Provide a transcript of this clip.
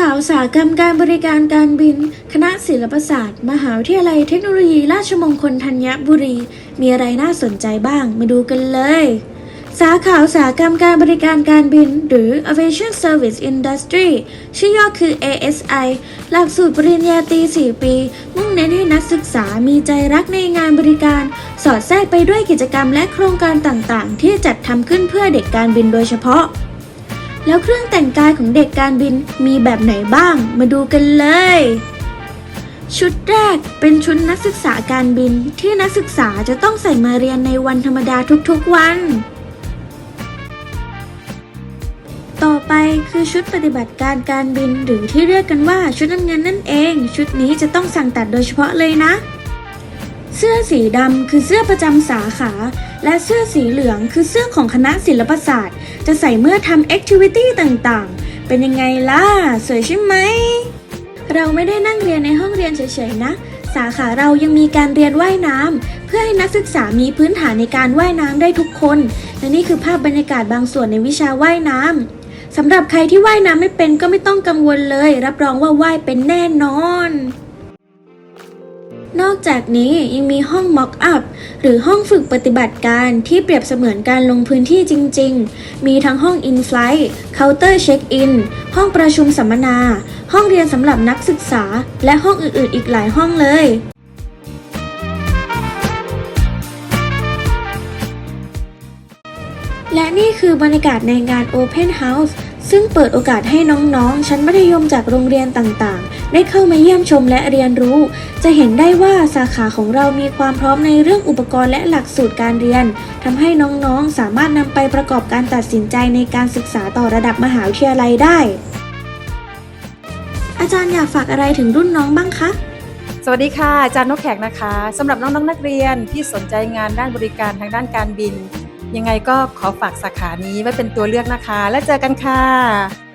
สาขาอุตสาหกรรมการบริการการบิน คณะศิลปศาสตร์ มหาวิทยาลัยเทคโนโลยี ราชมงคลธัญบุรี มีอะไรน่าสนใจบ้าง มาดูกันเลย สาขาอุตสาหกรรมการบริการการบิน หรือ Aviation Service Industry ชื่อย่อคือ ASI หลักสูตรปริญญาตรี 4 ปี มุ่งเน้นให้นักศึกษามีใจรักในงานบริการ สอดแทรกไปด้วยกิจกรรมและโครงการต่างๆ ที่จัดทำขึ้นเพื่อเด็กการบินโดยเฉพาะ แล้วเครื่องแต่งกายของเด็กการบินมีแบบไหนบ้าง มาดูกันเลย ชุดแรกเป็นชุดนักศึกษาการบินที่นักศึกษาจะต้องใส่มาเรียนในวันธรรมดาทุกๆวัน ต่อไปคือชุดปฏิบัติการการบินหรือที่เรียกกันว่าชุดน้ำเงินนั่นเอง ชุดนี้จะต้องสั่งตัดโดยเฉพาะเลยนะ เสื้อสีดำคือเสื้อประจำสาขา และเสื้อสีเหลืองคือเสื้อของคณะศิลปศาสตร์ จะใส่เมื่อทำแอคทิวิตี้ต่างๆ เป็นยังไงล่ะ สวยใช่ไหม เราไม่ได้นั่งเรียนในห้องเรียนเฉยๆนะ สาขาเรายังมีการเรียนว่ายน้ำเพื่อให้นักศึกษามีพื้นฐานในการว่ายน้ำได้ทุกคนและนี่คือภาพบรรยากาศบางส่วนในวิชาว่ายน้ำสำหรับใครที่ว่ายน้ำไม่เป็นก็ไม่ต้องกังวลเลย รับรองว่าว่ายเป็นแน่นอน จากนี้ยังมีห้อง Mock Up หรือห้องฝึกปฏิบัติการที่เปรียบเสมือนการลงพื้นที่จริง ๆ มีทั้งห้อง In-Flight Counter Check-in ห้องประชุมสัมมนา ห้องเรียนสำหรับนักศึกษา และห้องอื่นๆ อีกหลายห้องเลยและนี่คือบรรยากาศในงาน Open House ซึ่งเปิดโอกาสให้น้องๆ ชั้นมัธยมจากโรงเรียนต่างๆ ได้เข้ามาเยี่ยมชมและเรียนรู้ จะเห็นได้ว่าสาขาของเรามีความพร้อมในเรื่องอุปกรณ์และหลักสูตรการเรียนทำให้น้องๆ สามารถนำไปประกอบการตัดสินใจในการศึกษาต่อระดับมหาวิทยาลัยได้ อาจารย์อยากฝากอะไรถึงรุ่นน้องบ้างคะ สวัสดีค่ะอาจารย์นกแขกนะคะสำหรับน้องๆนนักเรียนที่สนใจงานด้านบริการทางด้านการบิน ยังไงก็ขอฝากสาขานี้ไว้เป็นตัวเลือกนะคะ แล้วเจอกันค่ะ